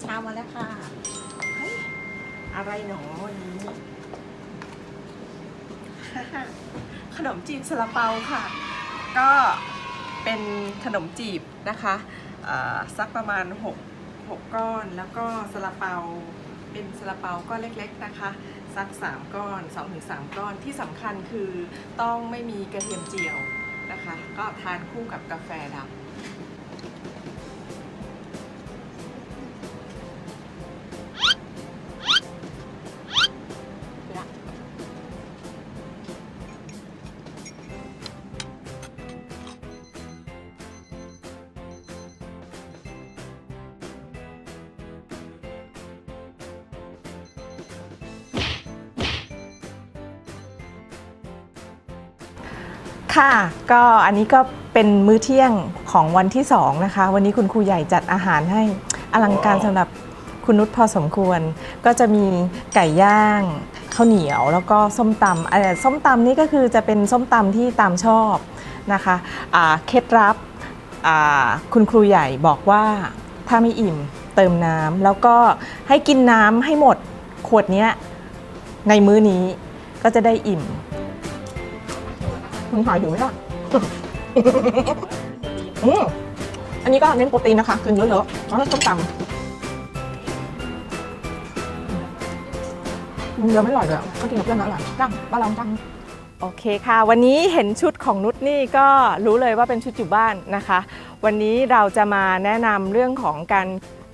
เช้ามาแล้วค่ะเฮ้ยอะไรหนอนี้ขนมจีบสาลาเปาค่ะ ก็เป็นขนมจีบนะคะสักประมาณ 6 6 ก้อน แล้วก็สาลาเปาเป็นสาลาเปาก้อนเล็ก ๆนะคะ สัก 3 ก้อน 2-3 ก้อนที่สำคัญคือต้องไม่มีกระเทียมเจียวนะคะ ก็ทานคู่กับกาแฟดำ ค่ะ ก็อันนี้ก็เป็นมื้อเที่ยงของวันที่สองนะคะ วันนี้คุณครูใหญ่จัดอาหารให้อลังการสำหรับคุณนุชพอสมควร ก็จะมีไก่ย่างข้าวเหนียว แล้วก็ส้มตำเอ่อส้มตำนี่ก็คือจะเป็นส้มตำที่ตามชอบนะคะอ่าเคล็ดลับอ่าคุณครูใหญ่บอกว่าถ้าไม่อิ่มเติมน้ำแล้วก็ให้กินน้ำให้หมดขวดเนี้ยในมื้อนี้ก็จะได้อิ่ม คุณหายหิวไหมล่ะอืมอันนี้ก็เน้นโปรตีนนะคะกินเยอะๆแล้วก็ต้มตำอืมเยอะไม่อร่อยเลยอะก็กินกับเพื่อนแล้วอร่อยจังบ้านเราจังโอเคค่ะ วันนี้เห็นชุดของนุชนี่ก็รู้เลยว่าเป็นชุดอยู่บ้านนะคะ วันนี้เราจะมาแนะนำเรื่องของการ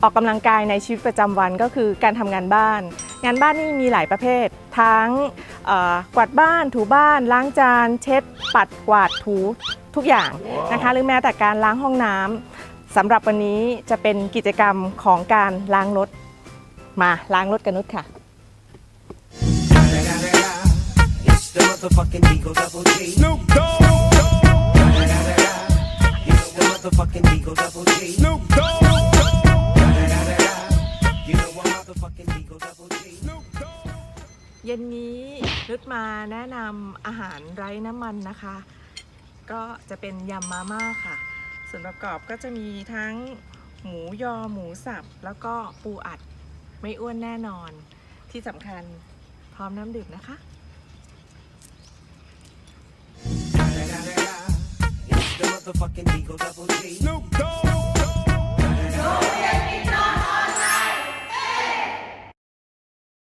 ออกกำลังกายในชีวิตประจำวันก็คือการทำงานบ้าน งานบ้านนี่มีหลายประเภท ทั้งกวาดบ้านถูบ้าน ล้างจาน เช็ด ปัดกวาดถูทุกอย่างนะคะหรือแม้แต่การล้างห้องน้ำสำหรับวันนี้จะเป็นกิจกรรมของการล้างรถมาล้างรถกันนุชค่ะ Snoop Dogg. เย็นนี้นุชมาแนะนำอาหารไร้น้ำมันนะคะ ก็จะเป็นยำมาม่าค่ะ ส่วนประกอบก็จะมีทั้งหมูยอหมูสับ แล้วก็ปูอัดไม่อ้วนแน่นอน ที่สำคัญพร้อมน้ำดื่มนะคะ